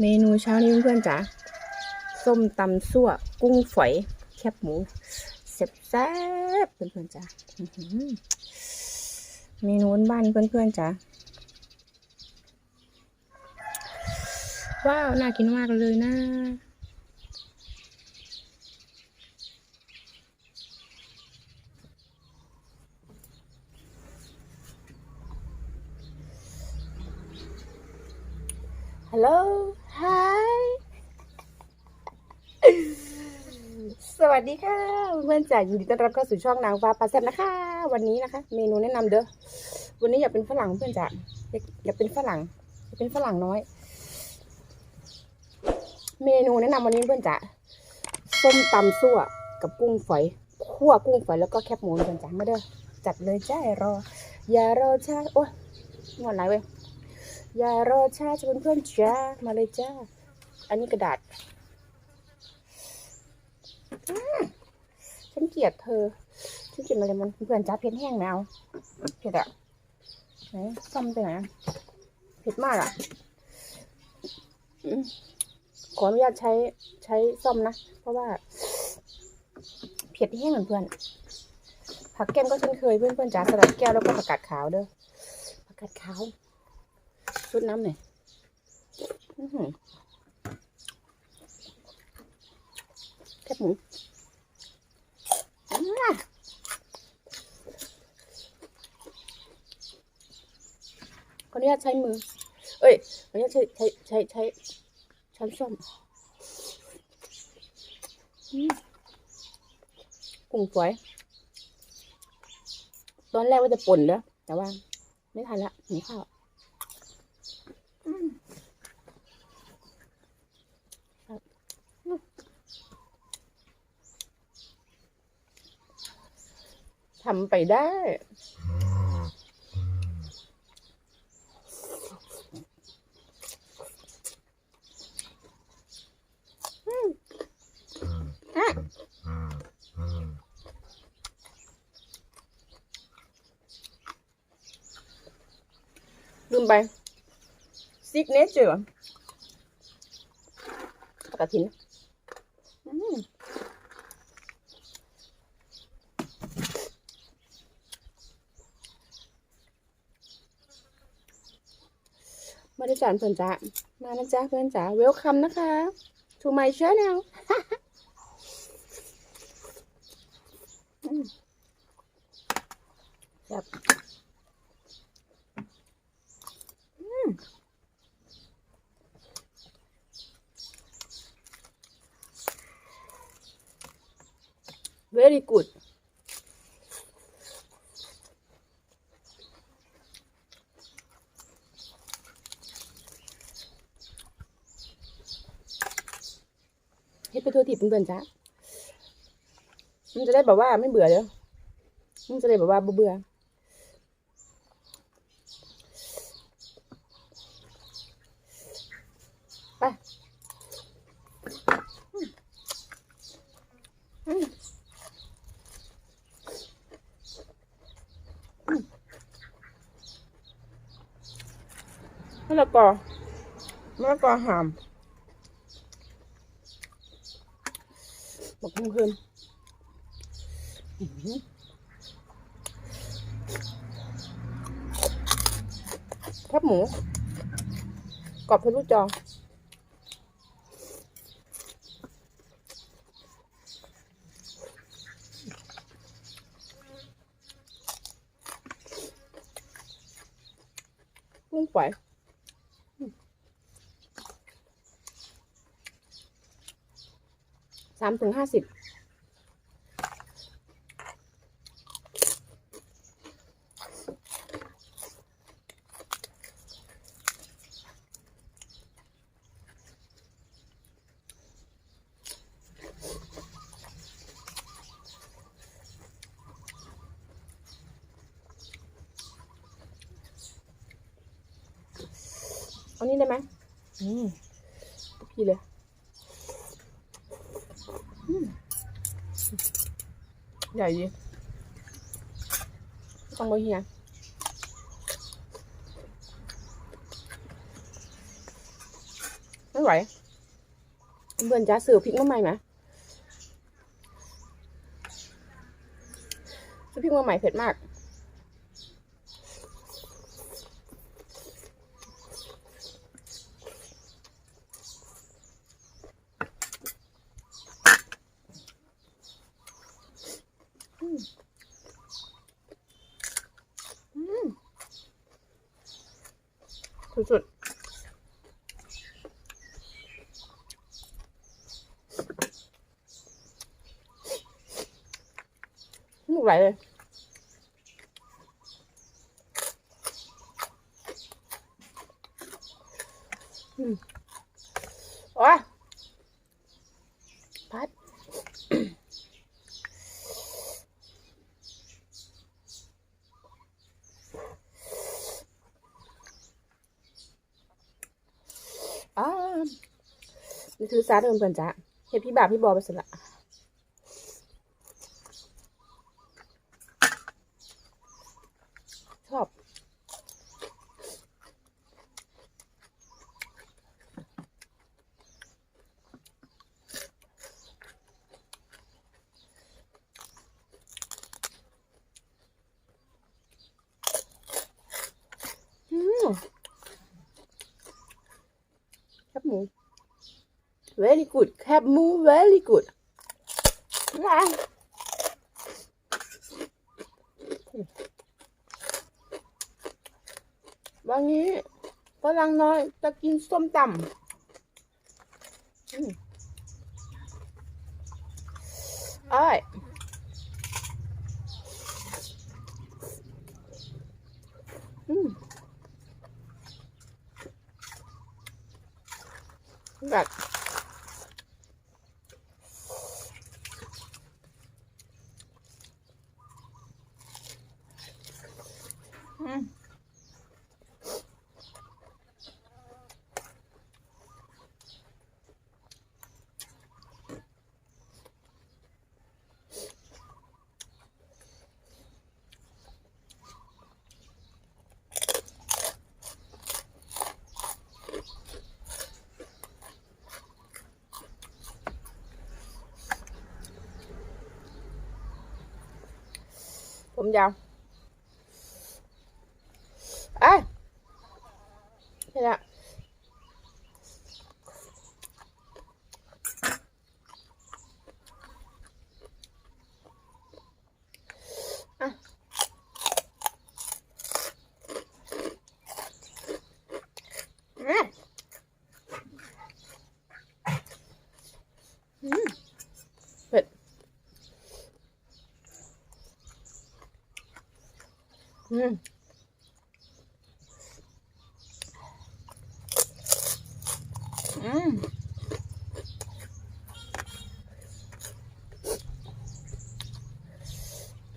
เมนูเช้านี้เพื่อนๆจ๋าส้มตำซั่ว กุ้งฝอย แคบหมูแซ่บเพื่อนๆจ๋าอื้อหือเมนูบ้านเพื่อนๆจ๋าว้าว น่ากินมากเลยนะฮัลโหล สวัสดีค่ะเพื่อนจ๋ายินดีต้อนรับเข้าสู่ช่องนางฟ้าปลาแซ่บนะคะ วันนี้นะคะ เมนูแนะนำเด้อวันนี้อยากเป็นฝรั่งเพื่อนจ๋าอยากอยาเป็นฝรั่งอยากเป็นฝรั่งน้อย เมนูแนะนำวันนี้เพื่อนจ๋าส้มตำซั่วกับกุ้งฝอยคั่วกุ้งฝอยแล้วก็แคบหมูเพื่อนจ๋ามาเด้อจัดเลยจ้ารอ อย่ารอช้าโอ้ยงอนไหนเว้ย อย่ารอช้าจะเป็นเพื่อนจ้ามาเลยจ้า อันนี้กระดาษฉันเกลียดเธอฉันเกลียดอะไรมันเพื่อนจ้าเผ็ดแห้งแล้วเผ็ดอะไหนซ่อมไปไหนะเผ็ดมากอะขออนุญาตใช้ใช้ซ่อมนะ เพราะว่าเผ็ดแห้งเหมือนเพื่อนผักแก้มก็เช่นเคยเพื่อนเพื่อนๆจ๋าสลัดแก้วแล้วก็ผักกาดขาวเด้อผักกาดขาว ชุดน้ำหน่อยแคบหมูอ่าขออนุญาตใช้มือ เอ้ยขออนุญาตใช้ใช้ใช้ใช้ช้อนส้อมกุ้งสวย ตอนแรกว่าจะป่นแล้ว แต่ว่า ไม่ทันละหิวข้าว ทำไปได้อืมอะลืมไป ซิกเนเจอร์ผักระถินมาด้จานเพื่อนจ้ามานะจ้าเพื่อนจ้าเวลคัมนะคะ to my channel อืมครับอืม very good เฮ็ดไปทั่วทิพย์เพื่อนๆจ้ามันจะได้แบบว่าไม่เบื่อเด้อมันจะได้แบบว่าบ่เบื่อ ไปอืมอืมอืมมะ ละกอมะละกอหามบอกเพิ่มแคบหมูกรอบทะลุจอ กุ้งฝอยสามถึงห้าสิบเอานี่ได้ไหมอืมพี่เลยอืม ใหญ่ดีต้องไปเฮียไม่ไหวเพื่อนจะสื่อพริกมาใหม่ไหมสือพริกมาใหม่เผ็ดมาก อืมอืม สุดๆลูกไหลเลยอืมโอ้ยพัด อ่า นี่คือซาเดิมเพื่อนจ้ะเฮ็ดพี่บาพี่บอไปเสร็จละชอบอืมแคบหมู very good แคบหมู very good นวันนี้ฝรั่งน้อยจะกินส้มตำอร่อยอืมแบบ อืมผมยาวเอ้ยนี่แหละอะอืมอืมเผ็ดอืม อืม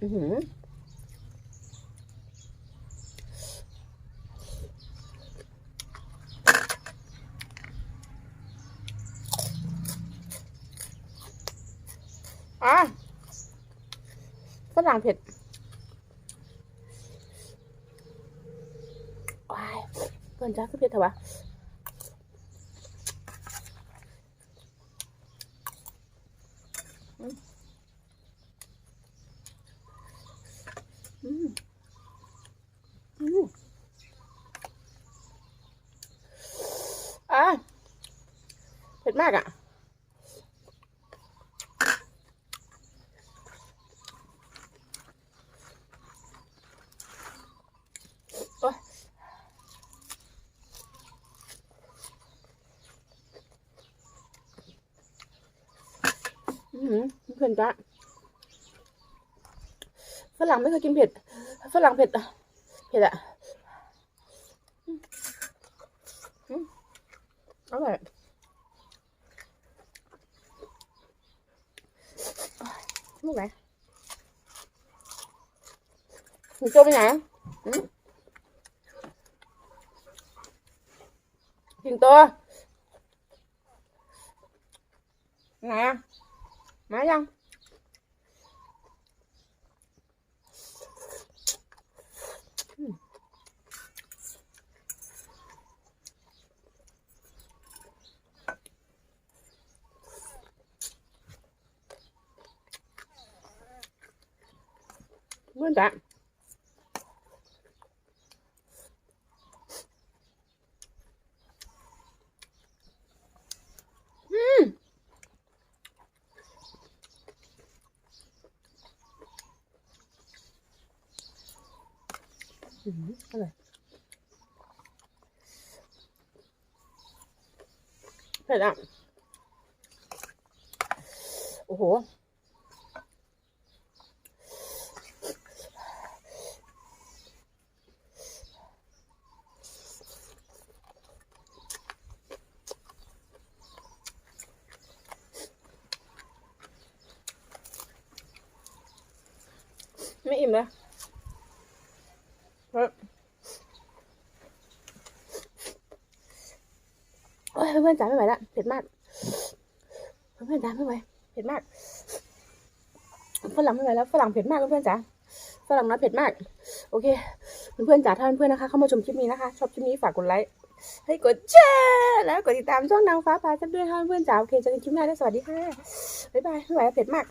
อือหืออะฝรั่งเผ็ดว้ายเพื่อนจ้าคือเผ็ดเถอะวะ อืมอืมอะเผ็ด มากอะโอ๊ยอือหือเพื่อนจ้ะฝรั่งไม่เคยกินเผ็ด ฝรั่งเผ็ดอะเผ็ดอะอืมอื มอร่อยลูกไหนหนูโจไปไหนอืมกินตัวไหนอะมายัง อ พื่อนจ๋าอืมอืมอร่อยเผ็ดอะ โอ้โห ไม่อิ่มเลยเฮ้ยโอ้ยเพื่อนจ๋าไม่ไหวละเผ็ดมากเพื่อนจ๋าไม่ไหวเผ็ดมากฝรั่งไม่ไหวแล้วฝรั่งเผ็ดมากเพื่อนจ๋าฝรั่งน้อยเผ็ดมาก โอเคเพื่อนๆจ๋าถ้าเพื่อนๆนะคะ เข้ามาชมคลิปนี้นะคะ ชอบคลิปนี้ฝากกดไลค์ให้กดแชร์แล้วกดติดตามช่องนางฟ้าพาจับด้วยค่ะเพื่อนจ๋าโอเคเจอกันคลิปหน้าด้วยสวัสดีค่ะบ๊ายบายไม่ไหวแล้วเผ็ดมาก